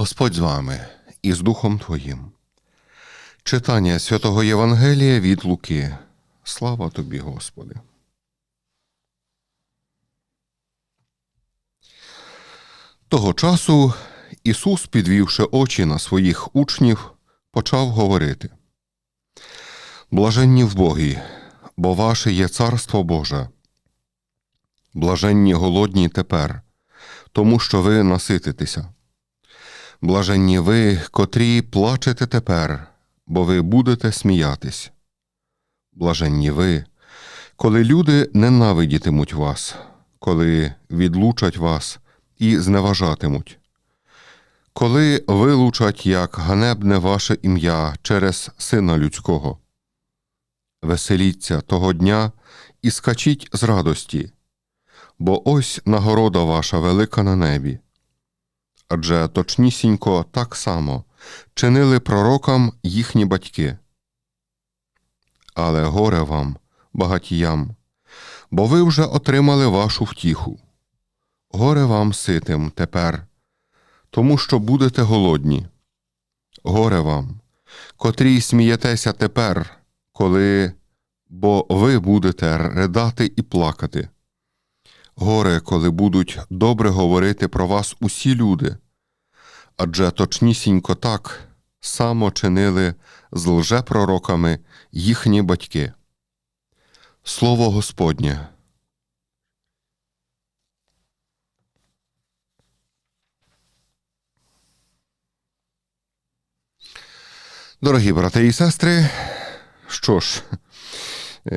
Господь з вами і з Духом Твоїм. Читання святого Євангелія від Луки. Слава тобі, Господи. Того часу Ісус, підвівши очі на своїх учнів, почав говорити: Блаженні в Богі, бо ваше є Царство Боже. Блаженні голодні тепер, тому що ви насититеся. Блаженні ви, котрі плачете тепер, бо ви будете сміятись. Блаженні ви, коли люди ненавидітимуть вас, коли відлучать вас і зневажатимуть, коли вилучать як ганебне ваше ім'я через Сина Людського. Веселіться того дня і скачіть з радості, бо ось нагорода ваша велика на небі адже точнісінько так само чинили пророкам їхні батьки. Але горе вам, багатіям, бо ви вже отримали вашу втіху. Горе вам ситим тепер, тому що будете голодні. Горе вам, котрі смієтеся тепер, коли бо ви будете ридати і плакати. Горе, коли будуть добре говорити про вас усі люди, адже точнісінько так само чинили з лжепророками їхні батьки. Слово Господнє. Дорогі брати і сестри, що ж,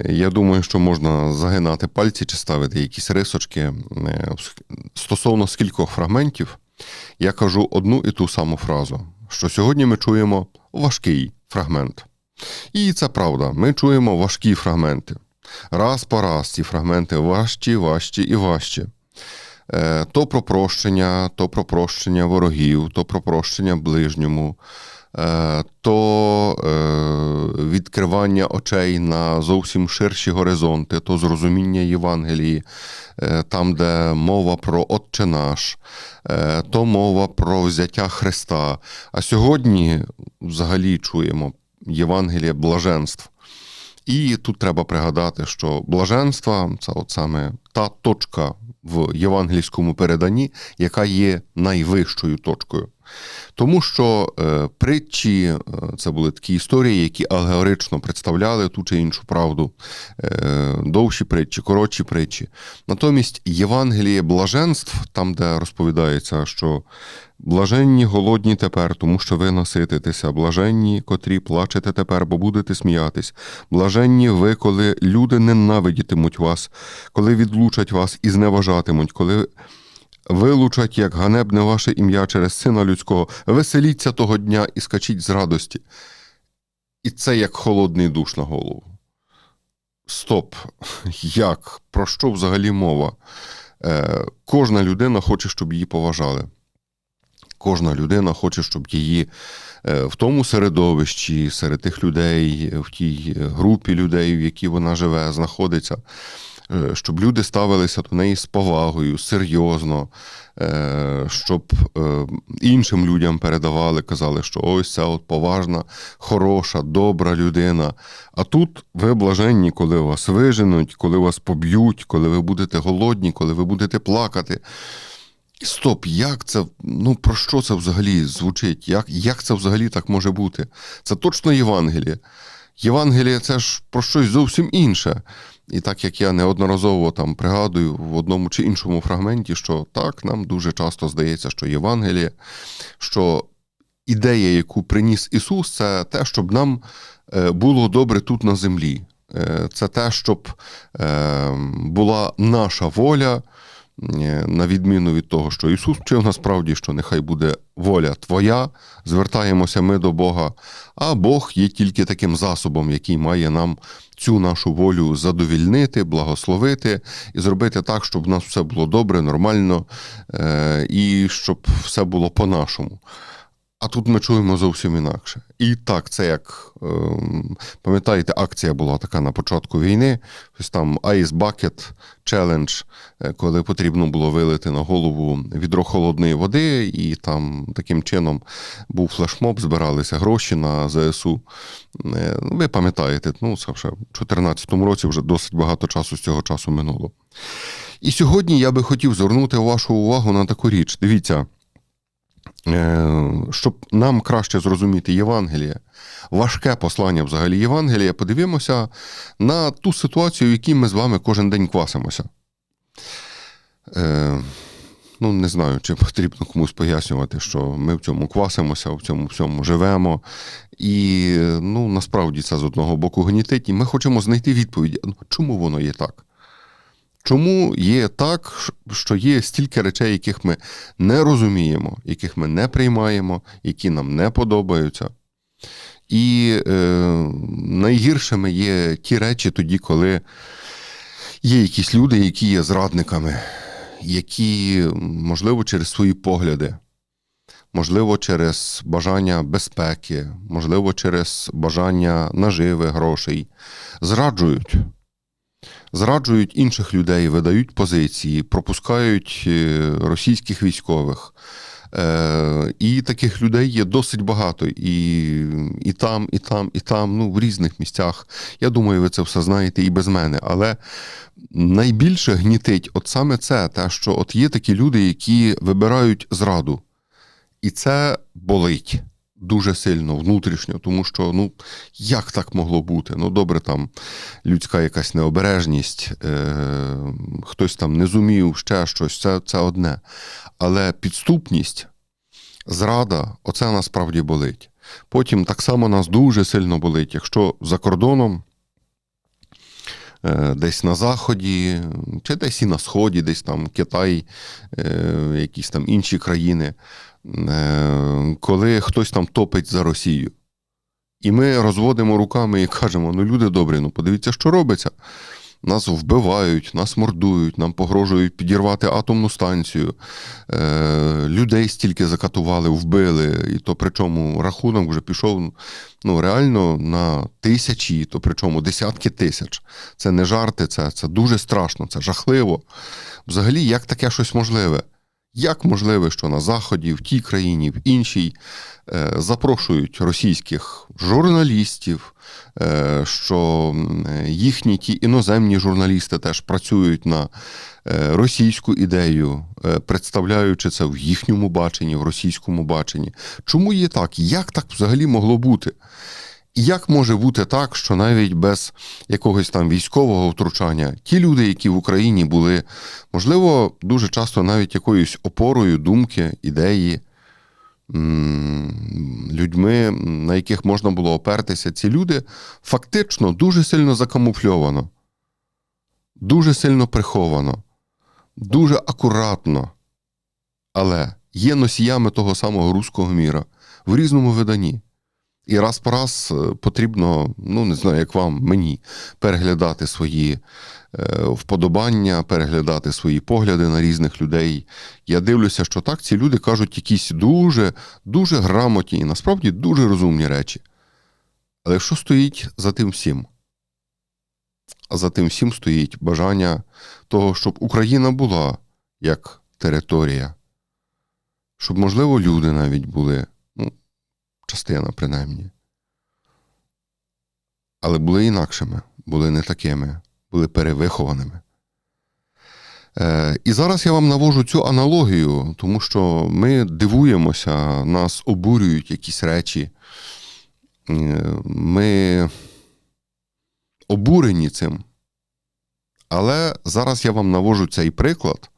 Я думаю, що можна загинати пальці чи ставити якісь рисочки. Е, Стосовно скількох фрагментів, я кажу одну і ту саму фразу: що сьогодні ми чуємо важкий фрагмент. І це правда, ми чуємо важкі фрагменти. Раз по раз ці фрагменти важчі, важчі і важчі. Е, То про прощення, то про прощення ворогів, то про прощення ближньому. Е, то е, відкривання очей на зовсім ширші горизонти, то зрозуміння Євангелії, е, там, де мова про Отче наш, то мова про взяття Христа. А сьогодні взагалі чуємо Євангеліє блаженств. І тут треба пригадати, що блаженство це от саме та точка в євангельському переданні, яка є найвищою точкою. Тому що е, притчі е, це були такі історії, які алгорично представляли ту чи іншу правду, е, довші притчі, коротші притчі. Натомість Євангеліє блаженств, там, де розповідається, що блаженні голодні тепер, тому що ви насититеся, блаженні, котрі плачете тепер, бо будете сміятись, блаженні ви, коли люди ненавидітимуть вас, коли відлучать вас і зневажатимуть, коли вилучать як ганебне ваше ім'я через сина людського, веселіться того дня і скачіть з радості. І це як холодний душ на голову. Стоп! Як? Про що взагалі мова? Е, Кожна людина хоче, щоб її поважали. Кожна людина хоче, щоб її е, в тому середовищі, серед тих людей, в тій групі людей, в якій вона живе, знаходиться. Е, щоб люди ставилися до неї з повагою, серйозно, е, щоб е, іншим людям передавали, казали, що ось ця от поважна, хороша, добра людина. А тут ви блаженні, коли вас виженуть, коли вас поб'ють, коли ви будете голодні, коли ви будете плакати. Стоп, як це, ну про що це взагалі звучить? Як як це взагалі так може бути? Це точно Євангеліє. Євангеліє це ж про щось зовсім інше. І так як я неодноразово там пригадую в одному чи іншому фрагменті, що так, нам дуже часто здається, що Євангеліє, що ідея, яку приніс Ісус, це те, щоб нам е, було добре тут на землі. Е, це те, щоб е, була наша воля. На відміну від того, що Ісус вчив насправді, що нехай буде воля Твоя, звертаємося ми до Бога, а Бог є тільки таким засобом, який має нам цю нашу волю задовільнити, благословити і зробити так, щоб у нас все було добре, нормально е, і щоб все було по-нашому. А тут ми чуємо зовсім інакше. І так, це як ем, пам'ятаєте, акція була така на початку війни. Ось там Ice Bucket Challenge, е, коли потрібно було вилити на голову відро холодної води, і там таким чином був флешмоб, збиралися гроші на ЗСУ. Е, Ви пам'ятаєте, ну це вже в 2014 році вже досить багато часу з цього часу минуло. І сьогодні я би хотів звернути вашу увагу на таку річ. Дивіться. Е, Щоб нам краще зрозуміти Євангеліє, важке послання взагалі Євангелія, подивимося на ту ситуацію, в якій ми з вами кожен день квасимося. Е, Ну, не знаю, чи потрібно комусь пояснювати, що ми в цьому квасимося, в цьому всьому живемо. І ну, насправді це з одного боку гнітить, і ми хочемо знайти відповідь, ну, чому воно є так? Чому є так, що є стільки речей, яких ми не розуміємо, яких ми не приймаємо, які нам не подобаються? І е, найгіршими є ті речі тоді, коли є якісь люди, які є зрадниками, які, можливо, через свої погляди, можливо, через бажання безпеки, можливо, через бажання наживи грошей, зраджують зраджують інших людей, видають позиції, пропускають е, російських військових. Е, І таких людей є досить багато. І і там, і там, і там, ну, в різних місцях. Я думаю, ви це все знаєте і без мене. Але найбільше гнітить от саме це, те, що от є такі люди, які вибирають зраду. І це болить дуже сильно внутрішньо, тому що ну як так могло бути? Ну, добре, там людська якась необережність, е, хтось там не зумів ще щось, це, це одне. Але підступність, зрада, оце насправді болить. Потім так само нас дуже сильно болить, якщо за кордоном. Е, десь на Заході, чи десь і на Сході, десь там Китай, е, якісь там інші країни. Е, коли хтось там топить за Росію. І ми розводимо руками і кажемо: ну, люди добрі, ну подивіться, що робиться. Нас вбивають, нас мордують, нам погрожують підірвати атомну станцію. Е, Людей стільки закатували, вбили. І то причому рахунок вже пішов ну, реально на тисячі, то причому десятки тисяч. Це не жарти, це, це дуже страшно, це жахливо. Взагалі, як таке щось можливе? Як можливо, що на Заході, в тій країні, в іншій е, запрошують російських журналістів, е, що їхні ті іноземні журналісти теж працюють на е, російську ідею, представляючи це в їхньому баченні, в російському баченні? Чому є так? Як так взагалі могло бути? Як може бути так, що навіть без якогось там військового втручання ті люди, які в Україні були, можливо, дуже часто навіть якоюсь опорою думки, ідеї, людьми, на яких можна було опертися, ці люди фактично дуже сильно закамуфльовано, дуже сильно приховано, дуже акуратно, але є носіями того самого руського міра в різному виданні. І раз по раз е, потрібно, ну не знаю, як вам, мені, переглядати свої е, вподобання, переглядати свої погляди на різних людей. Я дивлюся, що так, ці люди кажуть якісь дуже, дуже грамотні і насправді дуже розумні речі. Але що стоїть за тим всім? А за тим всім стоїть бажання того, щоб Україна була як територія, щоб, можливо, люди навіть були частина, принаймні. Але були інакшими, були не такими, були перевихованими. Е, І зараз я вам навожу цю аналогію, тому що ми дивуємося, нас обурюють якісь речі. Е, ми обурені цим. Але зараз я вам навожу цей приклад,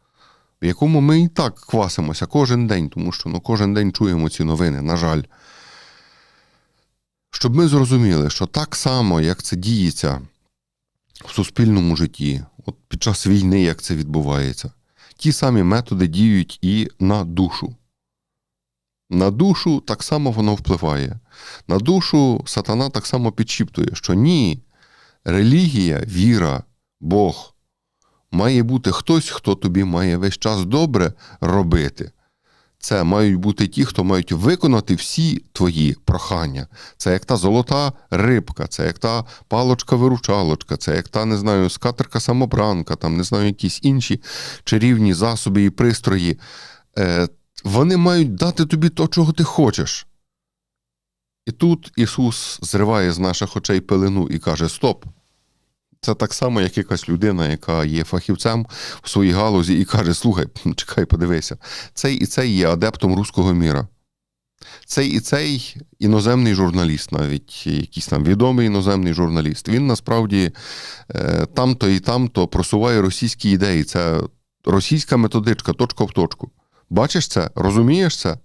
в якому ми і так квасимося кожен день, тому що ну, кожен день чуємо ці новини, на жаль. Щоб ми зрозуміли, що так само, як це діється в суспільному житті, от під час війни, як це відбувається, ті самі методи діють і на душу. На душу так само воно впливає. На душу сатана так само підшіптує, що ні, релігія, віра, Бог має бути хтось, хто тобі має весь час добре робити. Це мають бути ті, хто мають виконати всі твої прохання. Це як та золота рибка, це як та палочка-виручалочка, це як та, не знаю, скатерка самобранка, там не знаю, якісь інші чарівні засоби і пристрої. Е, вони мають дати тобі то, чого ти хочеш. І тут Ісус зриває з наших очей пелену і каже: Стоп! Це так само, як якась людина, яка є фахівцем в своїй галузі, і каже: Слухай, чекай, подивися, цей і цей є адептом руського міра. Цей і цей іноземний журналіст, навіть якийсь там відомий іноземний журналіст. Він насправді е, там-то і там-то просуває російські ідеї. Це російська методичка, точка в точку. Бачиш це? Розумієш це?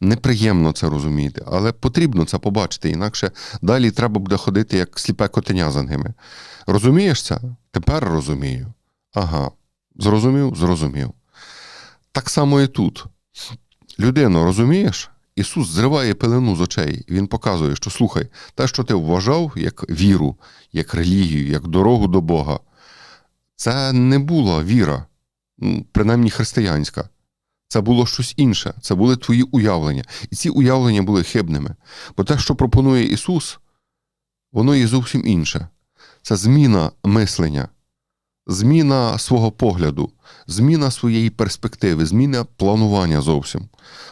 Неприємно це розуміти, але потрібно це побачити, інакше далі треба буде ходити як сліпе котеня за ними. Розумієш це? Тепер розумію. Ага. Зрозумів? Зрозумів. Так само і тут. Людино, розумієш? Ісус зриває пелену з очей. Він показує, що слухай, те, що ти вважав як віру, як релігію, як дорогу до Бога, це не була віра, принаймні християнська. Це було щось інше, це були твої уявлення. І ці уявлення були хибними. Бо те, що пропонує Ісус, воно є зовсім інше. Це зміна мислення, зміна свого погляду, зміна своєї перспективи, зміна планування зовсім.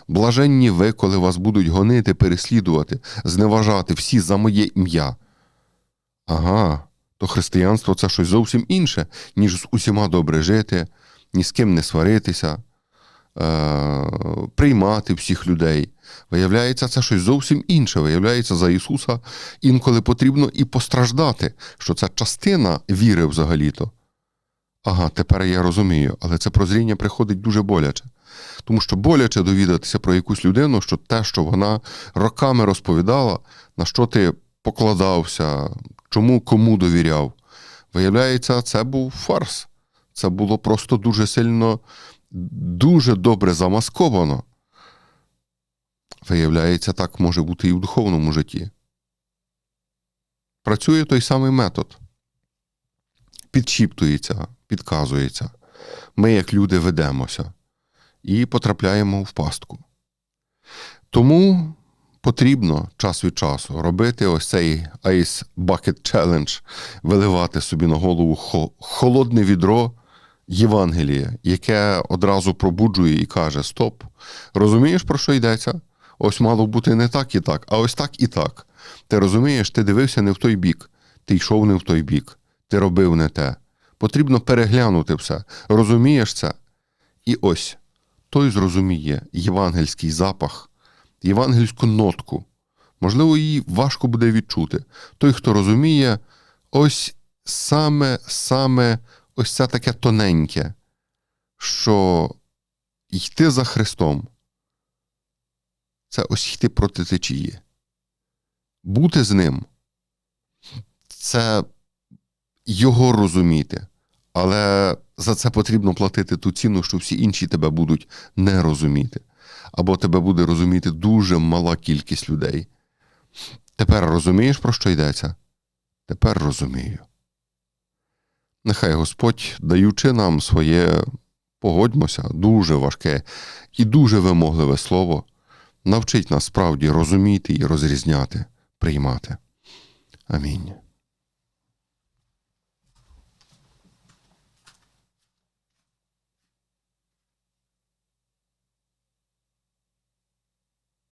Блаженні ви, коли вас будуть гонити, переслідувати, зневажати всі за моє ім'я. Ага, то християнство це щось зовсім інше, ніж з усіма добре жити, ні з ким не сваритися, е- приймати всіх людей. Виявляється, це щось зовсім інше. Виявляється, за Ісуса інколи потрібно і постраждати, що це частина віри взагалі-то. Ага, тепер я розумію, але це прозріння приходить дуже боляче. Тому що боляче довідатися про якусь людину, що те, що вона роками розповідала, на що ти покладався, чому кому довіряв. Виявляється, це був фарс. Це було просто дуже сильно, дуже добре замасковано. Виявляється, так може бути і в духовному житті. Працює той самий метод. Підшіптується, підказується. Ми, як люди, ведемося і потрапляємо в пастку. Тому потрібно час від часу робити ось цей Ice Bucket Challenge, виливати собі на голову холодне відро Євангелія, яке одразу пробуджує і каже: Стоп, розумієш, про що йдеться? Ось мало бути не так і так, а ось так і так. Ти розумієш, ти дивився не в той бік, ти йшов не в той бік, ти робив не те. Потрібно переглянути все. Розумієш це? І ось той зрозуміє євангельський запах, євангельську нотку. Можливо, її важко буде відчути. Той, хто розуміє, ось саме, саме ось це таке тоненьке, що йти за Христом це ось йти проти течії. Бути з ним це його розуміти, але за це потрібно платити ту ціну, що всі інші тебе будуть не розуміти. Або тебе буде розуміти дуже мала кількість людей. Тепер розумієш, про що йдеться? Тепер розумію. Нехай Господь, даючи нам своє, погодьмося, дуже важке і дуже вимогливе слово, навчить нас справді розуміти і розрізняти, приймати. Амінь.